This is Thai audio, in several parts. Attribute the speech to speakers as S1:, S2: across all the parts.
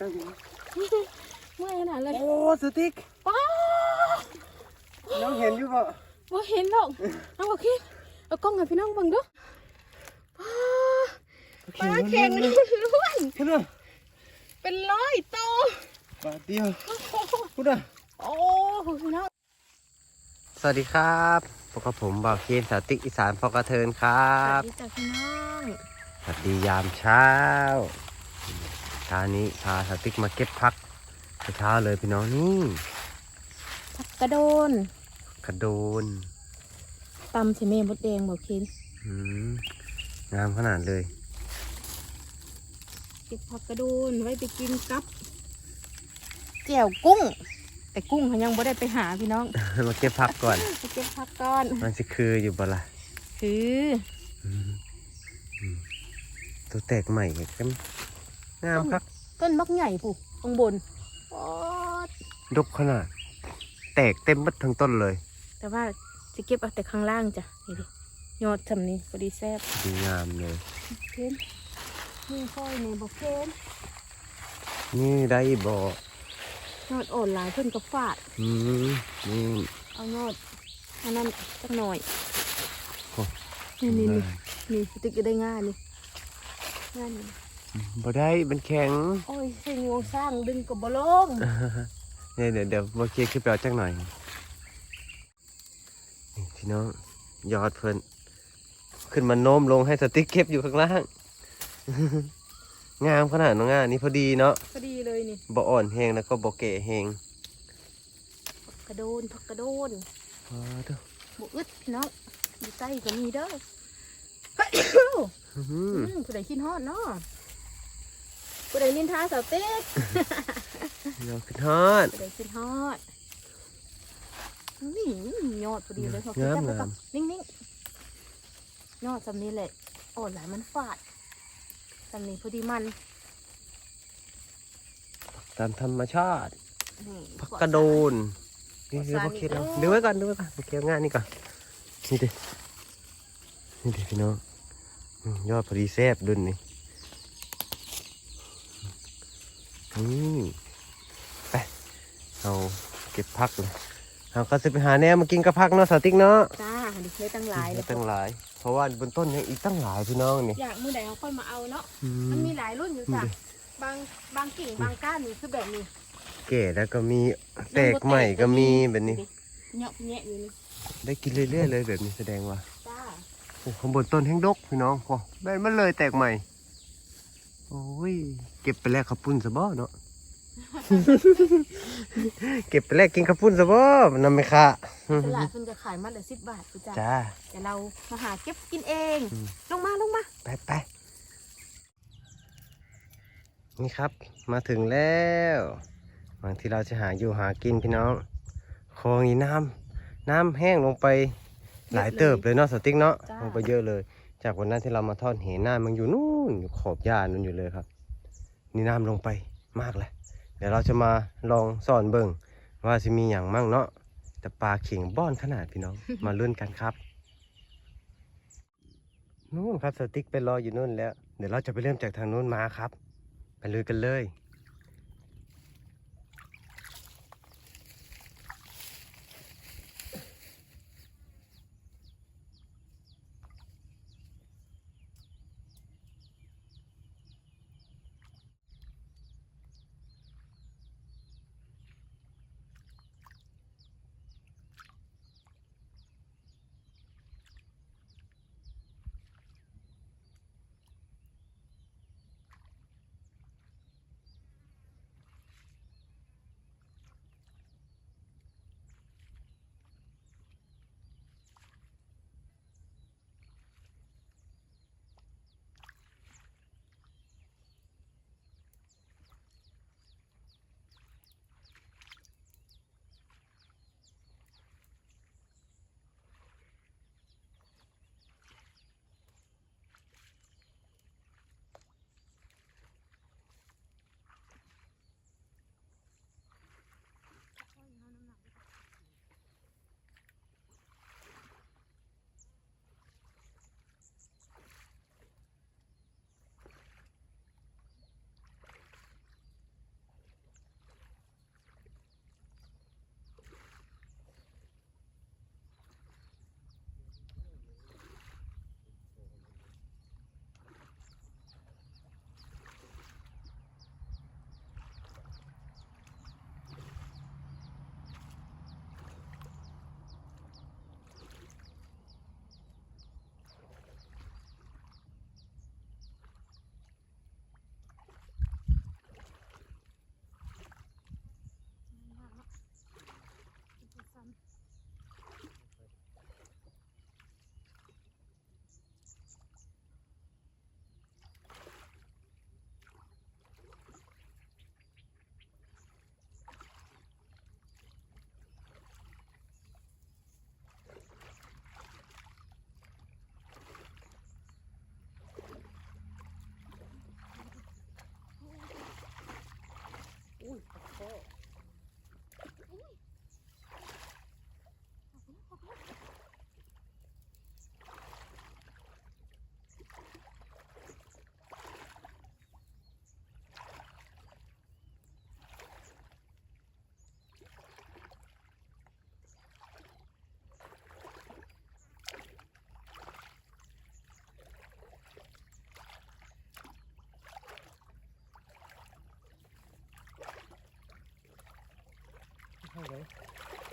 S1: ตั้งอยู่
S2: เมื่อยขนาดเลย
S1: โอ้สติ๊ก
S2: ป้า
S1: น้องเห็นอยู่เปล่า
S2: บ่เห็นหรอกเอาโอเคเอากล้องให้พี่น้องเบิ่งดูป้าปลาเข็งล้วน
S1: พูดน่ะ
S2: ๆเป็นร้อยโตว
S1: บาทเดียวพูดน่ะ
S2: โอ้โหพี่น้อง
S1: สวัสดีครับพบกับผมบ่าวเคนสาวติ๊กอีสานพอกระเทินครั
S2: สวั
S1: บ
S2: สดีจ้ะพี่น้อง
S1: สวัสดียามเช้าเช้านี้พาสาวติ๊กมาเก็บพักเช้าๆเลยพี่น้องนี่
S2: ผักกระโดน
S1: กระโดน
S2: ตำใส่เมมดแดงบอกคิน
S1: อืมงามขนาดเลย
S2: เก็บผักกระโดนไว้ไปกินกับแจ่วกุ้ง แต่กุ้งเขายังบ่ได้ไปหาพี่น้อง
S1: มาเก็บพักก่อน
S2: ไปเก็บผักก่อน
S1: มันสิคืออยู่บ่ล่ะ
S2: คือ
S1: อืมอืมตัวแตกใหม่กัน งามครับ
S2: ต้นมักใหญ่ผู้ข้างบนโอ๊ด
S1: ดกขนาด แตกเต็มหมดทั้งต้นเลย
S2: แต่ว่าจะเก็บเอาแต่ข้างล่างจ้ะนี่ดิยอดทำนี้พอดีแซ่บ
S1: ดีงามเลย
S2: เพ้นนี่ค่อยในบอกเพ้น
S1: นี่ได้บ่
S2: ยอดอ่อนหลายเพิ่นก็ฟาด
S1: อืมนี่
S2: เอายอดอันนั้นสักหน่อย
S1: โอ้
S2: นี่นี่นี่นี่ตึกจะได้ง่ายนี่ง่ายนี่
S1: บ่ได้มันแข็ง
S2: โอ้ยใส่งวงสร้างดึงกับบลง
S1: เนี่ยเดี๋ยวเดี๋ยวบ่เคลียร์ขึ้นไปเอาจักหน่อยนี่พี่น้องยอดเพิ่นขึ้นมาโน้มลงให้สติ๊กเก็บอยู่ข้างล่าง งามขนาดน้องงานี่พอดีเนาะ
S2: พอดีเลยนี่
S1: บ่อ่อนแหงแล้วก็บ่แก่แหง
S2: ผักกระโดนผักกระโดน
S1: อ๋อเด้อ
S2: บุอึดเนาะอยู่ใต้ก็มีเด้อ
S1: อื้อหือ
S2: อืมผู้ใดคิดฮอดเนาะ ผู้ใดนินทาสาวเต๊ก
S1: เราขึ้นฮอด
S2: ผู้ใดคิดฮอดนี่ยอดพอดีเลยพอ
S1: งาม
S2: จับแล้ว
S1: งา
S2: ก็
S1: ม
S2: นิ่งๆยอดสำนี้แหละอ่อนหลายมันฟาดสำนี้พอดีมัน
S1: ตามธรรมชาติ
S2: นี่
S1: พักกระโดนนี่เดี๋ยวบ่เคลียร์เอาดูไว้ก่อนดูไว้ก่อนบ่เคลียร์งานนี่ก่อนนี่ดินี่ดิพี่น้องอืมยอดพอดีแซ่บดุนนี่ นี่ไปเอาเก็บพักเลยเอาก็จะไปหาแนวมากินกับพักเนาะสาวติ๊กเนาะ
S2: จ้าดิเลยตั้งหลายเลย
S1: ตั้งหลาย เพราะว่าบนต้นยังอีกตั้งหลายพี่น้องนี่
S2: อยากมือใดเอาค่อยมาเอาเนาะ
S1: อื
S2: มัน
S1: ม
S2: มีหลายรุ่นอยู่จ้ะ
S1: นี่ดิ
S2: บางบางกิ่งบางก้านนี่คือแบบนี้
S1: แก่แล้วก็มีแตกใหม่ก็มีแบบนี้
S2: เหยาะแยะอยู่นี่
S1: ได้กินเรื่อยๆเลยแบบนี้แสดงว่า
S2: จ้า
S1: โอ้ข้างบนต้นแห้งดกพี่น้องพอแม่นมันเลยแตกใหม่ โอ้ย เก็บไปแลกข้าวปุ้นซะบ่เนาะ เก็บไปแลกกินข้าวปุ้นซะบ่นำไม่ค่ะ
S2: ตลาดเพิ่นจะขายมัดละสิบบาทกูจ้า
S1: จ้า
S2: แต่เรามาหาเก็บกินเอง
S1: อืม
S2: ลงมาลงมา
S1: ไปไปนี่ครับ มาถึงแล้วบางที่เราจะหาอยู่หากินพี่น้องคลองนี้น้ำน้ำแห้งลงไปหลายเติบเลยเนาะสติ๊กเนาะลงไปเยอะเลย จากวันนั้นที่เรามาทอดเห็นน้ำมันอยู่นู่ นอยู่ขอบหญ้านู่นอยู่เลยครับ นี่น้ำลงไปมากเลยเดี๋ยวเราจะมาลองสอนเบิ่งว่าจะมีอย่างมั่งเนาะแต่ปลาเข่งบ้อนขนาดพี่น้องมาลุ้นกันครับนู่นครับสติ๊กไปรออยู่นู่นแล้ว เดี๋ยวเราจะไปเริ่มจากทางนู้นมาครับ ไปลุยกันเลยให้เลย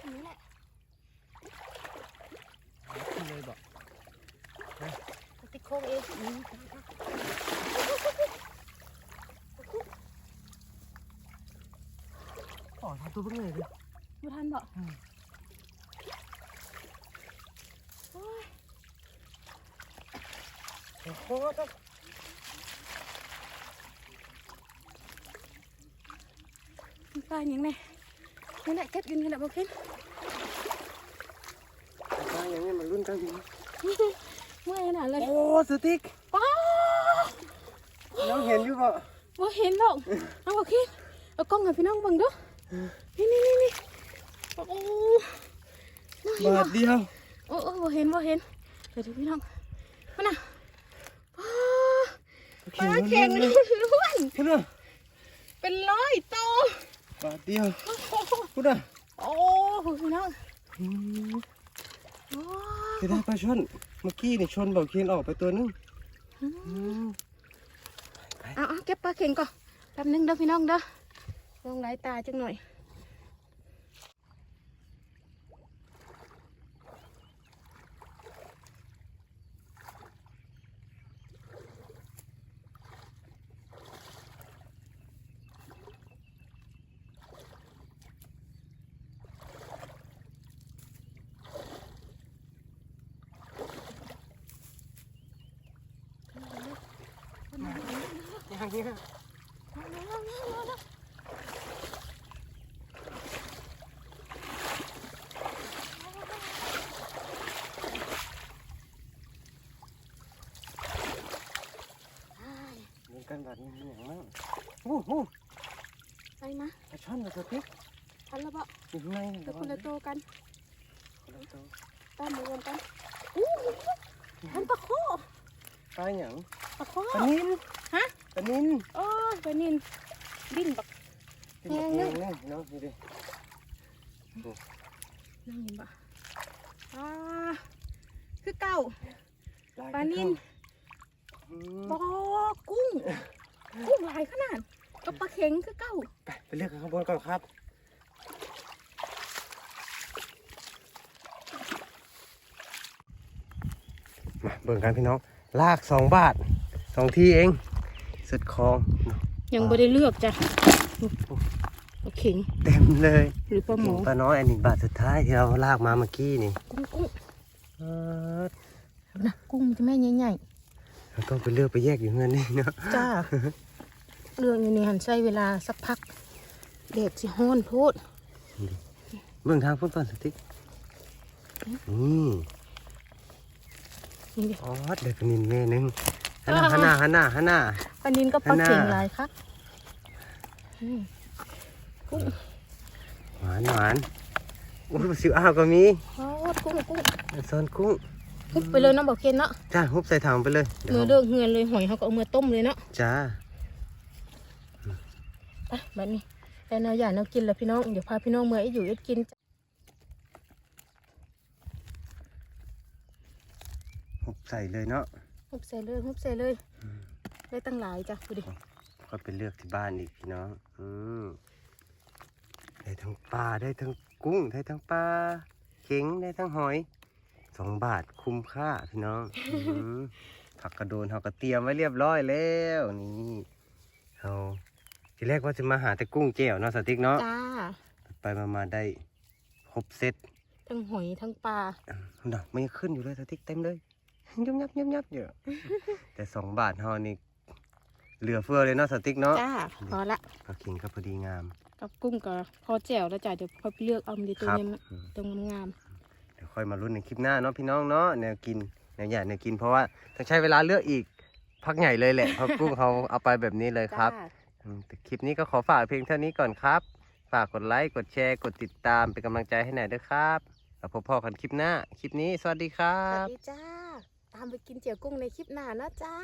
S2: อันนี้แหละ
S1: ขึ้นเลยบอก
S2: ติดโค้งเองอืม
S1: อ๋อทำตัวเพิ่งเลยเลย
S2: บ่ทันบ่
S1: อืม
S2: โอ้ย
S1: โอ้โหต้อง
S2: มันปลาอย่างไง นี่แหละเก็บอยู่นี่แหละบ่เข็น
S1: ปลาอย่างนี้มันรุ่นกันอยู่
S2: เมื่อยขนาดเลย
S1: โอ้สติ๊ก
S2: ป้า
S1: น้องเห็นอยู่ป่ะ
S2: บ่เห็นหรอกเอาบ่เข็นเอากล้องให้พี่น้องเบิ่งเดูนี่นี่นี่นี่โอ้โหน่าเห็น
S1: บา
S2: บ่
S1: ทเดียว
S2: โอ้โอ้บ่เห็นบ่เห็นเดี๋ยวเดี๋ยวพี่น้องมาน่ะป้าปลาเข็งล้วน
S1: พูดอะ
S2: ๆเป็นร้อยโตว
S1: บาทเดียว
S2: โอ้โห
S1: พูดอะ
S2: โอ้โหพี่น้อง
S1: อืม
S2: โอ้
S1: คือได้ปลาชนเมื่อกี้นี่ชนบอกเคียนออกไปตัวนึงอืม
S2: เอาเอาเก็บปลาเข็งก่อนแป๊บนึงเด้อพี่น้องเด้อลงไหลตาจังหน่อยา
S1: งนี้เหมือนกันแบบนี้อย่างนั้นโอ้โห
S2: ไปมา
S1: ปลาช่อนกับสติ๊ก
S2: ทันแล้วปะ
S1: อยู่ข้างใน
S2: เดี๋ยวคนละโตวกัน
S1: คนละตัว
S2: ต้อมมารวมกันอู้ทันปลาโค
S1: ปลาอย่าง
S2: ปลาโค
S1: ปลานิน
S2: ฮะ
S1: ปลานิน
S2: โอ้ยไปนินดิ้นบัก
S1: เป็นแบบนี้นะเนาะดูดิ
S2: นั่งเห็นปะอ่าคือเก่า
S1: ลย
S2: ปลานิน
S1: อืม
S2: ปอกุ้ง กุ้งหลายขนาดกับปลาเข็งคือเก่า
S1: ไปไปเลือกข้างบนก่อนครับมาเบิ่งกันพี่น้อง ลากสองบาทสองที่เอง สุดคลอง
S2: ยังไม่ได้เลือกจ้ะปลาเข็ง
S1: เต็มเลย
S2: หรือปลาหมอ
S1: ปลาน้อยอันนี้บาทสุดท้ายที่เราลากมาเมื่อกี้นี่
S2: กุ้งกุ้ง
S1: เอิ้น
S2: นะกุ้งจะแม่ใหญ่
S1: เราต้องไปเลือกไปแยกอยู่เงินนี่เนาะ
S2: ๆจ้าเรื่องอยู่ในหันใช้เวลาสักพักเด็ดสิฮ้อนโพด
S1: เบิ่งทางพุ่นก่อนสติ๊กนี่
S2: นี่ดิ
S1: อ๋อเด็กนินแม่หนึง หันหน้าหันหน้าหันหน้าหันหน้า
S2: ปลานินก็ปลาเข็ง
S1: อันน่ะ
S2: หลายครับอืมกุ้ง
S1: หวานหวานอุ้ยปลาซิวอ้าวก็มี
S2: โอ้กุ้งกุ้ง
S1: ซอนกุ้ง
S2: ฮุบไปเลยเนาะบอกเคนเนาะ
S1: จ้าฮุบใส่ถังไปเลย
S2: เมื่อ
S1: ดี๋ยว
S2: เลิกเงินเลยหอยเขาก็เอามาต้มเลยเนาะ
S1: จ้า
S2: ไปแบบนี้แต่แนวอย่างแนวกินแล้วพี่น้องเดี๋ยวพาพี่น้องเมื่อไอ้อยู่เอ็ดกิน
S1: ฮุบใส่เลยเนาะ
S2: ฮุบใส่เลยฮุบใส่เลยได้ตั้งหลายจ้ะดูดิ
S1: ก็ไปเลือกที่บ้านอีกพี่น้องอืมได้ทั้งปลาได้ทั้งกุ้งได้ทั้งปลาเข็งได้ทั้งหอยสองบาทคุ้มค่าพี่น้องอืมผักกระโดนเขาก็เตรียมไว้เรียบร้อยแล้วนี่เอาทีแรกว่าจะมาหาแต่กุ้งแจ่วเนาะสติ๊กเนาะ
S2: จ้า
S1: ไปมามาได้ครบเซต
S2: ทั้งหอยทั้งปลา
S1: ดอกไม่ขึ้นอยู่เลยสติ๊กเต็มเลย ยุบยับยุบยับเยอะแต่สองบาทเฮานี่เหลือเฟือเลยเนาะสติ๊กเนาะ
S2: จ้าพอละ
S1: ก็ขิงก็พอดีงาม
S2: กับกุ้งก็พอแจ่วแล้วจ้ะเดี๋ยวพอไปเลือกเอามันดีตัว
S1: ครับ
S2: เนี้ย
S1: อืม
S2: ตรงงาม
S1: เดี๋ยวค่อยมาลุ้นในคลิปหน้าเนาะพี่น้องเนาะแนวกินแนวใหญ่แนวกินเพราะว่าต้องใช้เวลาเลือกอีกพักใหญ่เลยแหละเพราะกุ้งเขาเอาไปแบบนี้เลย
S2: ๆ
S1: ครับ
S2: จ้า
S1: อืมแต่คลิปนี้ก็ขอฝากเพียงเท่านี้ก่อนครับ ฝากกดไลค์ กดแชร์ กดติดตามเป็นกำลังใจให้หน่อยด้วยครับ แล้วพบพ่อกันคลิปหน้า คลิปนี้สวัสดีครั
S2: สวั
S1: บ
S2: สดีจ้าตามไปกินเจียวกุ้งในคลิปหน้านะจ้า